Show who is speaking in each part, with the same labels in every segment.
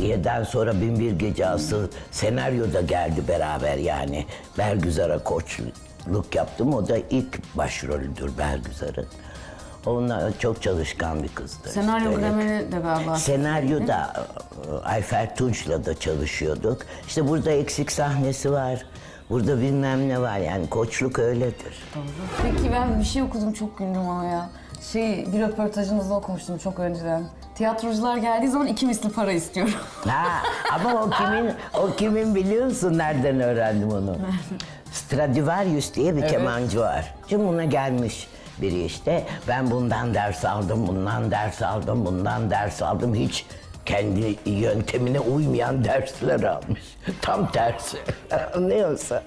Speaker 1: Harbiye'den sonra Binbir Gece asıl senaryo da geldi beraber yani. Bergüzar'a koçluk yaptım. O da ilk başrolüdür Bergüzar'ın. Onlar çok çalışkan bir kızdı.
Speaker 2: Senaryo grameri de galiba.
Speaker 1: Senaryoda e, Ayfer Tunç'la da çalışıyorduk. İşte burada eksik sahnesi var. Burada bilmem ne var yani koçluk öyledir.
Speaker 2: Peki ben bir şey okudum çok güldüm ama ya. Şey bir röportajınızda okumuştum çok önceden. Tiyatrocular geldiği zaman iki misli para istiyorum.
Speaker 1: Ha, ama o kimin o kimin biliyorsun nereden öğrendim onu? Stradivarius diye bir kemancı var. Şimdi buna gelmiş biri işte. Ben bundan ders aldım, bundan ders aldım, bundan ders aldım. Hiç kendi yöntemine uymayan dersler almış. Tam tersi. Anlıyorsa.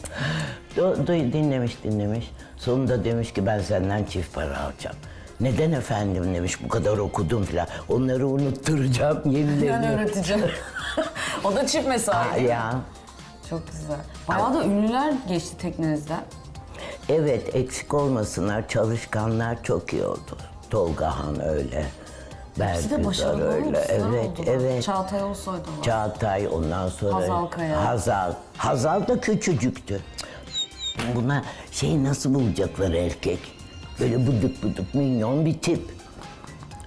Speaker 1: Du, du- dinlemiş dinlemiş. Sonunda demiş ki ben senden çift para alacağım. Neden efendim demiş bu kadar okudum filan. Onları unutturacağım
Speaker 2: Ben
Speaker 1: yenilerini.
Speaker 2: öğreteceğim. o da çift mesai.
Speaker 1: Ya
Speaker 2: Çok güzel. Bayağı da ünlüler geçti teknenizden.
Speaker 1: evet eksik olmasınlar çalışkanlar çok iyi oldu. Tolga Han öyle.
Speaker 2: Hepsi de
Speaker 1: Bergüzar
Speaker 2: başarılı
Speaker 1: öyle.
Speaker 2: oldu.
Speaker 1: Evet evet.
Speaker 2: Çağatay Ulusoy da var.
Speaker 1: Çağatay ondan sonra
Speaker 2: Hazal Kaya.
Speaker 1: Hazal. Hazal da küçücüktü. Buna şey nasıl bulacaklar erkek? Böyle bıdık bıdık minyon bir tip.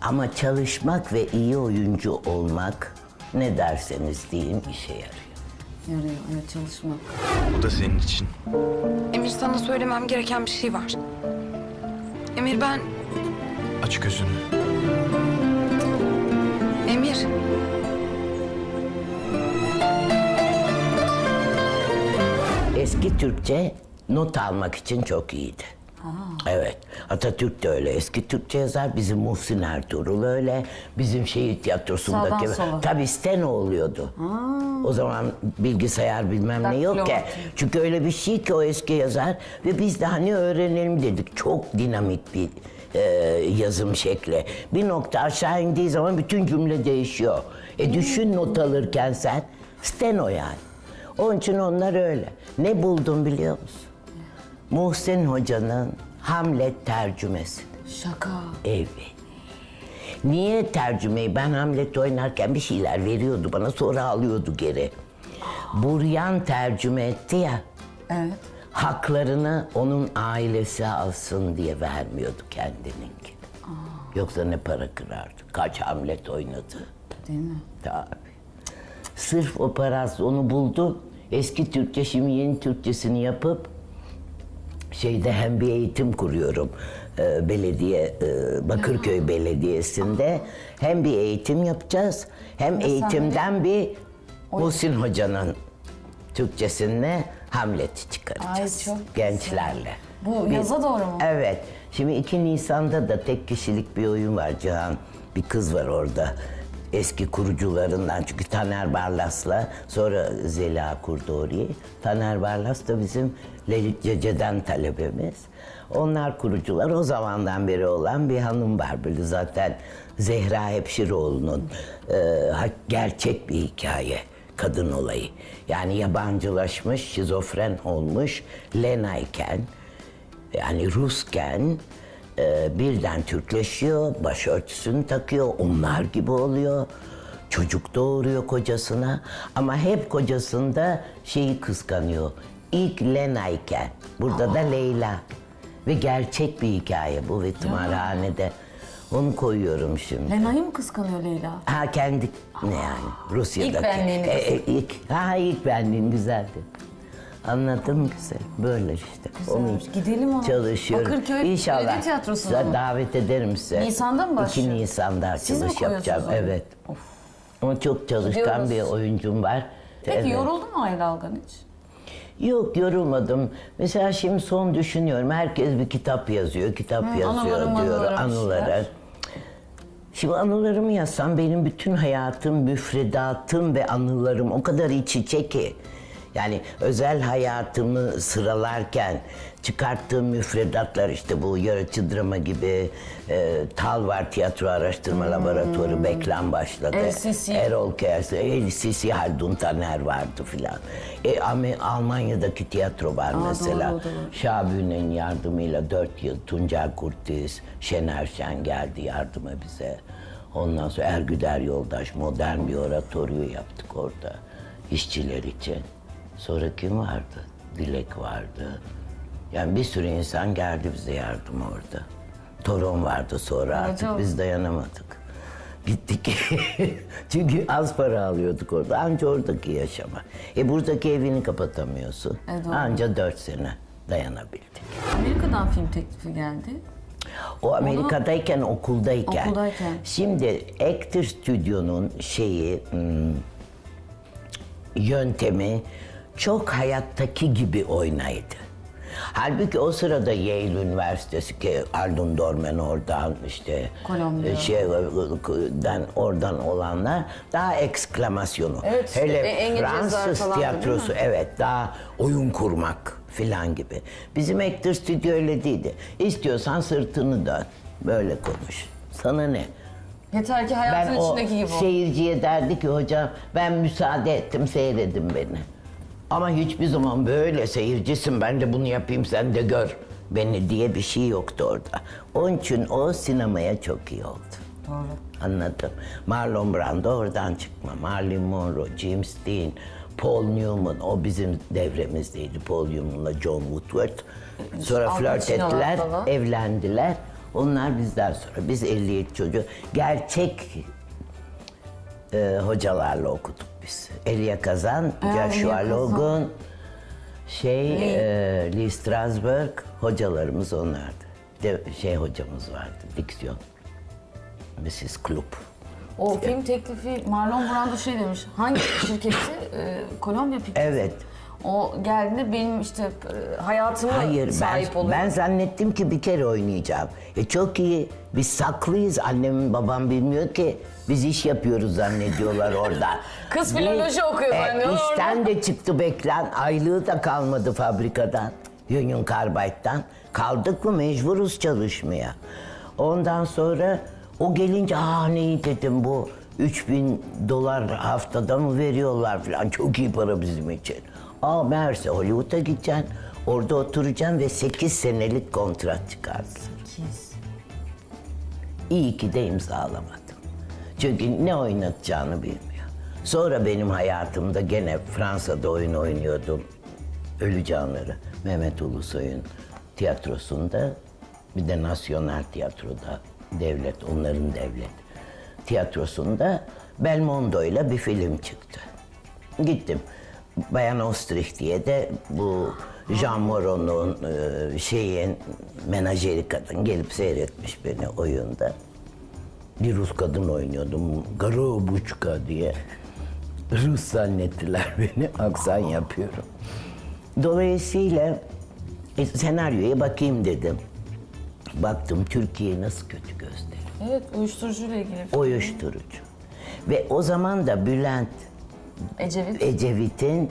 Speaker 1: Ama çalışmak ve iyi oyuncu olmak ne derseniz deyin işe yarıyor.
Speaker 2: Yarıyor, evet çalışmak.
Speaker 3: Bu da senin için.
Speaker 4: Emir sana söylemem gereken bir şey var. Emir ben...
Speaker 3: Aç gözünü.
Speaker 4: Emir.
Speaker 1: Eski Türkçe not almak için çok iyiydi. Evet. Atatürk de öyle. Eski Türkçe yazar. Bizim Muhsin Ertuğrul öyle. Bizim şehir tiyatrosundaki...
Speaker 2: Sağdan sola.
Speaker 1: Tabii steno oluyordu. O zaman bilgisayar bilmem ne yok ki.
Speaker 2: Daktilometre.
Speaker 1: Çünkü öyle bir şey ki o eski yazar. Ve biz de hani öğrenelim dedik. Çok dinamik bir e, yazım şekli. Bir nokta aşağı indiği zaman bütün cümle değişiyor. E düşün not alırken sen. Steno yani. Onun için onlar öyle. Ne buldum biliyor musun? Muhsin Hoca'nın Hamlet tercümesi.
Speaker 2: Şaka.
Speaker 1: Evet. Niye tercümeyi? Ben Hamlet oynarken bir şeyler veriyordu bana sonra alıyordu geri. Buryan tercüme etti ya.
Speaker 2: Evet.
Speaker 1: Haklarını onun ailesi alsın diye vermiyordu kendininkini. Yoksa ne para kırardı. Kaç Hamlet oynadı.
Speaker 2: Değil mi?
Speaker 1: Tabii. Sırf o parası onu buldu. Eski Türkçe şimdi yeni Türkçesini yapıp şeyde hem bir eğitim kuruyorum e, belediye e, Bakırköy Belediyesi'nde hem bir eğitim yapacağız hem eğitimden bir Muhsin Hoca'nın Türkçesine Hamlet'i çıkaracağız
Speaker 2: Ay, çok
Speaker 1: gençlerle.
Speaker 2: Bu yaza doğru mu?
Speaker 1: Evet. Şimdi 2 Nisan'da da tek kişilik bir oyun var Cihan. Bir kız var orada. Eski kurucularından çünkü Taner Barlas'la sonra Zeliha kurdu orayı. Taner Barlas da bizim Lelit Cece'den talebemiz. Onlar kurucular. O zamandan beri olan bir hanım var böyle zaten Zehra Hepşiroğlu'nun e, gerçek bir hikaye kadın olayı. Yani yabancılaşmış, şizofren olmuş Lena iken yani Rusken e, birden Türkleşiyor, başörtüsünü takıyor, onlar gibi oluyor. Çocuk doğuruyor kocasına ama hep kocasında şeyi kıskanıyor. İlk Lena iken, burada da Leyla. Ve gerçek bir hikaye bu ve tımarhanede. Onu koyuyorum şimdi.
Speaker 2: Lena'yı mı kıskanıyor Leyla?
Speaker 1: Ha kendi ne yani Rusya'daki.
Speaker 2: İlk benliğini
Speaker 1: E, e, ilk, ha ilk benliğin güzeldi. Anladın mı güzel? Böyle işte.
Speaker 2: Güzelmiş. Gidelim ona.
Speaker 1: Çalışıyorum.
Speaker 2: Bakırköy Belediye. Tiyatrosu'na
Speaker 1: size
Speaker 2: mı?
Speaker 1: davet ederim size.
Speaker 2: Nisan'da mı başlıyor?
Speaker 1: 2 Nisan'da
Speaker 2: Siz mi
Speaker 1: açılış
Speaker 2: koyuyorsunuz
Speaker 1: yapacağım.
Speaker 2: onu?
Speaker 1: Evet. Ama çok çalışkan
Speaker 2: Gidiyoruz.
Speaker 1: bir oyuncum var.
Speaker 2: Peki
Speaker 1: Evet.
Speaker 2: yoruldun mu Ayla Algan hiç?
Speaker 1: Yok yorulmadım. Mesela şimdi son düşünüyorum. Herkes bir kitap yazıyor, kitap yazıyor
Speaker 2: anılarım,
Speaker 1: diyor.
Speaker 2: anılarım
Speaker 1: Anıları.
Speaker 2: işler.
Speaker 1: Şimdi anılarımı yazsam benim bütün hayatım, müfredatım ve anılarım o kadar iç içe ki. Yani özel hayatımı sıralarken çıkarttığım müfredatlar işte bu yaratıcı drama gibi e, Tal var tiyatro araştırma laboratuvarı beklen başladı.
Speaker 2: LCC.
Speaker 1: Erol Kers, LCC Haldun Taner vardı filan. E, Almanya'daki tiyatro var mesela.
Speaker 2: doğru, doğru.
Speaker 1: Şabü'nün yardımıyla dört yıl Tuncel Kurtiz, Şener Şen geldi yardıma bize. Ondan sonra Ergüder Yoldaş modern bir oratoryo yaptık orada işçiler için. Sonra kim vardı? Dilek vardı. Yani bir sürü insan geldi bize yardım orada. Toron vardı sonra artık
Speaker 2: çok-
Speaker 1: biz dayanamadık. Gittik. Çünkü az para alıyorduk orada. Anca oradaki yaşama. E buradaki evini kapatamıyorsun.
Speaker 2: E, doğru.
Speaker 1: Anca dört sene dayanabildik.
Speaker 2: Amerika'dan film teklifi geldi.
Speaker 1: O Amerika'dayken okuldayken.
Speaker 2: Okuldayken.
Speaker 1: Şimdi Actor Stüdyo'nun şeyi hmm, yöntemi çok hayattaki gibi oynaydı. Halbuki o sırada Yale Üniversitesi ki Arlun Dorman oradan işte
Speaker 2: Kolombiya.
Speaker 1: e, şeyden oradan olanlar daha eksklamasyonu.
Speaker 2: Evet,
Speaker 1: Hele
Speaker 2: e,
Speaker 1: Fransız
Speaker 2: falandı, değil
Speaker 1: tiyatrosu
Speaker 2: mi?
Speaker 1: evet daha oyun kurmak filan gibi. Bizim Actor Stüdyo öyle değildi. İstiyorsan sırtını dön. Böyle konuş. Sana ne?
Speaker 2: Yeter ki
Speaker 1: Ben
Speaker 2: hayatın
Speaker 1: o
Speaker 2: içindeki gibi o.
Speaker 1: seyirciye derdi ki hocam ben müsaade ettim seyredin beni. Ama hiçbir zaman böyle seyircisin ben de bunu yapayım sen de gör beni diye bir şey yoktu orada. Onun için o sinemaya çok iyi oldu.
Speaker 2: Doğru.
Speaker 1: Anladım. Marlon Brando oradan çıkma. Marilyn Monroe, James Dean, Paul Newman o bizim devremizdeydi. Paul Newman'la John Woodward. Sonra
Speaker 2: Al
Speaker 1: flört ettiler,
Speaker 2: falan.
Speaker 1: evlendiler. Onlar bizden sonra. Biz 57 çocuğu. Gerçek e, hocalarla okuduk biz. Elia Kazan,
Speaker 2: Elia
Speaker 1: Joshua
Speaker 2: Kazan.
Speaker 1: Logan, şey
Speaker 2: Lee.
Speaker 1: e, Lee Strasberg hocalarımız onlardı. De, şey hocamız vardı, diksiyon. Mrs. Klup.
Speaker 2: O film teklifi Marlon Brando şey demiş. Hangi şirketi? Ee, Kolombiya Pictures.
Speaker 1: Evet.
Speaker 2: O geldiğinde benim işte e, hayatıma
Speaker 1: Hayır ben,
Speaker 2: sahip oluyor.
Speaker 1: ben zannettim ki bir kere oynayacağım. E çok iyi. Biz saklıyız. Annem babam bilmiyor ki. Biz iş yapıyoruz zannediyorlar orada.
Speaker 2: Kız
Speaker 1: Biz-
Speaker 2: filoloji okuyor zannediyorlar
Speaker 1: İşten de çıktı beklen. Aylığı da kalmadı fabrikadan. Union Carbide'dan. Kaldık mı mecburuz çalışmaya. Ondan sonra o gelince aa ne iyi dedim bu 3000 dolar haftada mı veriyorlar falan. Çok iyi para bizim için. Aa meğerse Hollywood'a gideceksin. Orada oturacaksın ve 8 senelik kontrat çıkardılar. İyi ki de imzalamadım. Çünkü ne oynatacağını bilmiyor. Sonra benim hayatımda gene Fransa'da oyun oynuyordum. Ölü Canları. Mehmet Ulusoy'un tiyatrosunda bir de Nasyonel Tiyatro'da devlet, onların devlet tiyatrosunda Belmondo ile bir film çıktı. Gittim. Bayan Ostrich diye de bu Jean Moreau'nun e, şeyin menajeri kadın gelip seyretmiş beni oyunda. Bir Rus kadın oynuyordum. Garobuçka diye. Rus zannettiler beni. Aksan yapıyorum. Dolayısıyla e, senaryoya bakayım dedim. Baktım Türkiye nasıl kötü gösteriyor.
Speaker 2: Evet uyuşturucuyla ilgili.
Speaker 1: Uyuşturucu. Ve o zaman da Bülent
Speaker 2: Ecevit.
Speaker 1: Ecevit'in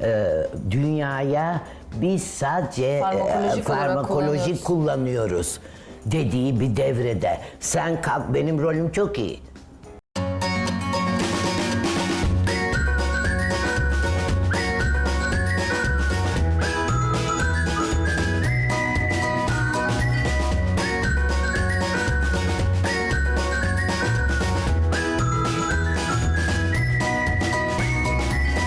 Speaker 1: e, dünyaya biz sadece e,
Speaker 2: Farmakolojik olarak
Speaker 1: farmakoloji
Speaker 2: kullanıyoruz.
Speaker 1: kullanıyoruz dediği bir devrede. Sen kalk benim rolüm çok iyi.